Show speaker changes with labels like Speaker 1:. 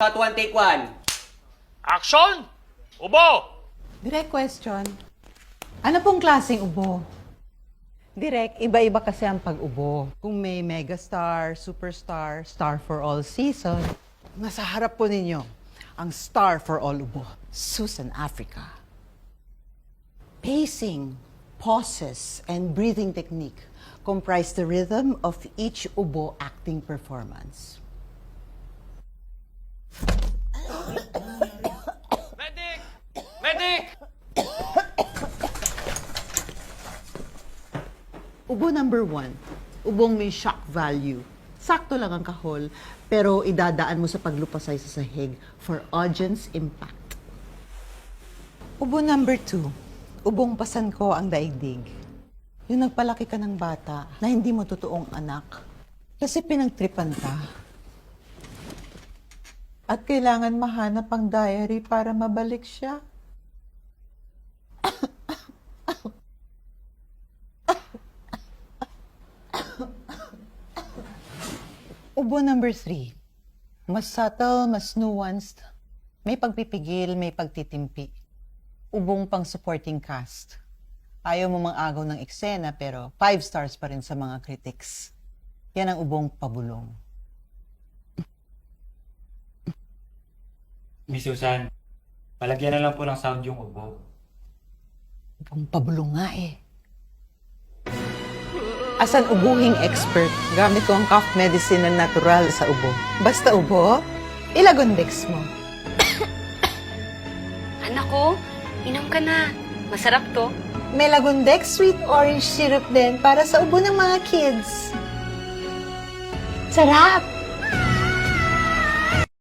Speaker 1: Shot one, take one.
Speaker 2: Action! Ubo!
Speaker 3: Direct question. Ano pong klaseng ubo? Direct, iba-iba kasi ang pag-ubo. Kung may megastar, superstar, star for all season, nasa harap po ninyo ang star for all ubo, Susan Africa. Pacing, pauses, and breathing technique comprise the rhythm of each ubo acting performance.
Speaker 2: Medic!
Speaker 3: Ubo number one, ubong may shock value. Sakto lang ang kahol, pero idadaan mo sa paglupasay sa sahig for audience impact. Ubo number two, ubong pasan ko ang daigdig. Yung nagpalaki ka ng bata na hindi mo totoong anak kasi pinagtripan ka. At kailangan mahanap ang diary para mabalik siya. Ubo number three. Mas subtle, mas nuanced. May pagpipigil, may pagtitimpi. Ubong pang supporting cast. Ayaw mo mang agaw ng eksena pero five stars pa rin sa mga critics. Yan ang ubong pabulong.
Speaker 4: Miss Susan, palagyan na lang po ng sound yung ubo.
Speaker 3: Ubong pabulong nga eh. As an ubuhing expert, gamit ko ang cough medicine na natural sa ubo. Basta ubo, ilagondex mo.
Speaker 5: Anak ko, inom ka na. Masarap to.
Speaker 3: May Lagondex sweet orange syrup din para sa ubo ng mga kids.
Speaker 5: Sarap!